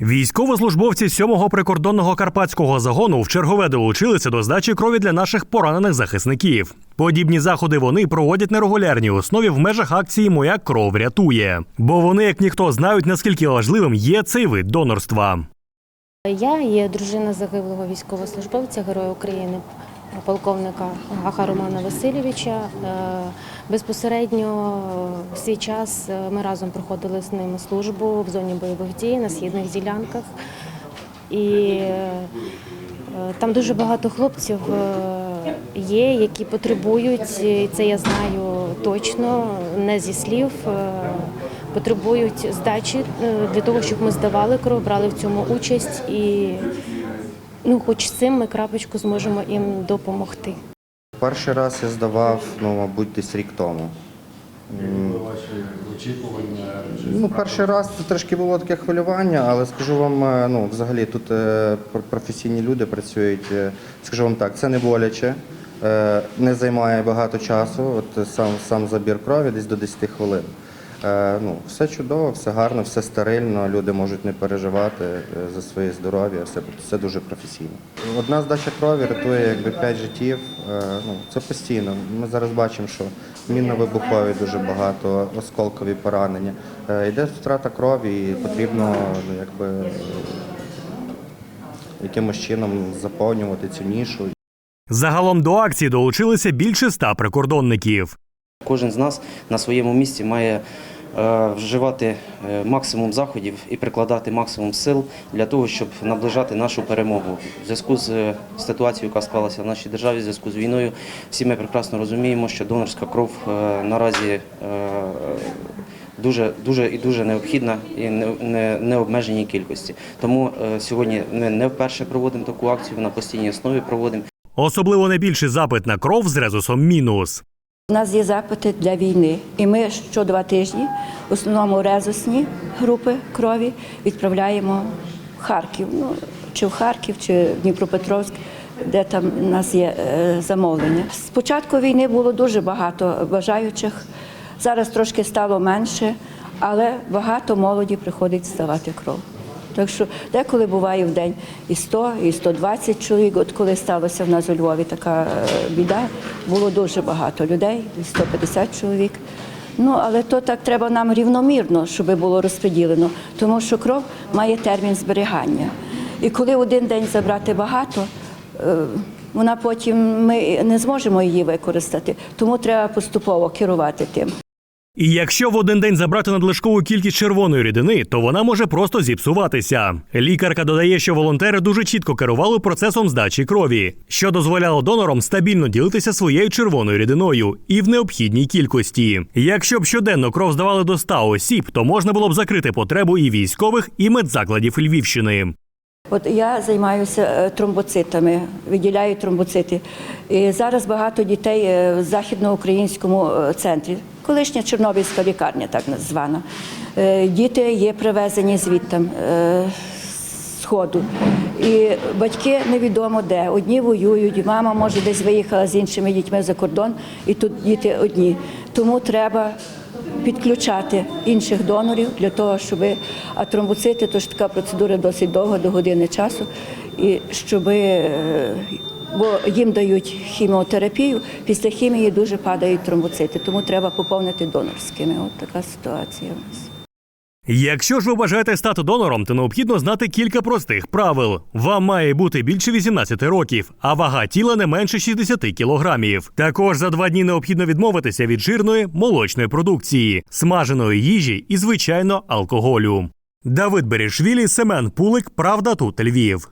Військовослужбовці 7-го прикордонного карпатського загону в чергове долучилися до здачі крові для наших поранених захисників. Подібні заходи вони проводять на регулярній основі в межах акції Моя кров рятує. Бо вони, як ніхто, знають наскільки важливим є цей вид донорства. Я є дружина загиблого військовослужбовця Героя України, полковника Гаха Романа Васильовича. Е, Безпосередньо в свій час е, ми разом проходили з ним службу в зоні бойових дій на східних ділянках. І е, там дуже багато хлопців е, є, які потребують, і це я знаю точно, не зі слів, е, потребують здачі е, для того, щоб ми здавали кров, брали в цьому участь і ну, хоч цим ми крапочку зможемо їм допомогти. Перший раз я здавав, ну, мабуть, десь рік тому. Ваші очікування Ну, перший раз це трошки було таке хвилювання, але скажу вам, е, ну, взагалі тут е, професійні люди працюють. е, Скажу вам так, це не боляче, не займає багато часу. От сам, сам забір крові десь до 10 хвилин. Е, Ну, все чудово, все гарно, все стерильно, люди можуть не переживати е, за своє здоров'я, все, все дуже професійно. Одна здача крові рятує якби 5 життів. Е, Ну, це постійно. Ми зараз бачимо, що мінно-вибухові дуже багато, осколкові поранення. Йде втрата крові і потрібно ну, якби, якимось чином заповнювати цю нішу. Загалом до акції долучилися більше ста прикордонників. Кожен з нас на своєму місці має вживати е, максимум заходів і прикладати максимум сил для того, щоб наближати нашу перемогу. В зв'язку з е, ситуацією, яка склалася в нашій державі, в зв'язку з війною, всі ми прекрасно розуміємо, що донорська кров е, наразі е, дуже, дуже і дуже необхідна і не, не, не кількості. Тому е, сьогодні ми не вперше проводимо таку акцію, на постійній основі проводимо. Особливо найбільший запит на кров з резусом мінус. У нас є запити для війни, і ми що два тижні, в основному резусні групи крові, відправляємо в Харків, ну чи в Харків, чи в Дніпропетровськ, де там у нас є е, замовлення. З початку війни було дуже багато бажаючих. Зараз трошки стало менше, але багато молоді приходить здавати кров. Так що деколи буває в день і 100, і 120 чоловік. От коли сталося в нас у Львові така е, біда, було дуже багато людей, 150 чоловік. Ну, але то так треба нам рівномірно, щоб було розподілено, тому що кров має термін зберігання. І коли один день забрати багато, е, вона потім ми не зможемо її використати, тому треба поступово керувати тим. І якщо в один день забрати надлишкову кількість червоної рідини, то вона може просто зіпсуватися. Лікарка додає, що волонтери дуже чітко керували процесом здачі крові, що дозволяло донорам стабільно ділитися своєю червоною рідиною і в необхідній кількості. Якщо б щоденно кров здавали до 100 осіб, то можна було б закрити потребу і військових, і медзакладів Львівщини. От я займаюся е, тромбоцитами, виділяю тромбоцити. І зараз багато дітей е, в західноукраїнському е, центрі, колишня Чорнобильська лікарня, так звана. Е, Діти є привезені звідтам е, з сходу. І батьки невідомо де. Одні воюють, мама може десь виїхала з іншими дітьми за кордон, і тут діти одні. Тому треба підключати інших донорів для того, щоб а тромбоцити, то ж така процедура досить довга, до години часу, і щоб е, бо їм дають хіміотерапію, після хімії дуже падають тромбоцити, тому треба поповнити донорськими. От така ситуація у нас. Якщо ж ви бажаєте стати донором, то необхідно знати кілька простих правил. Вам має бути більше 18 років, а вага тіла не менше 60 кілограмів. Також за два дні необхідно відмовитися від жирної молочної продукції, смаженої їжі і, звичайно, алкоголю. Давид Берішвілі, Семен Пулик, Правда тут Львів.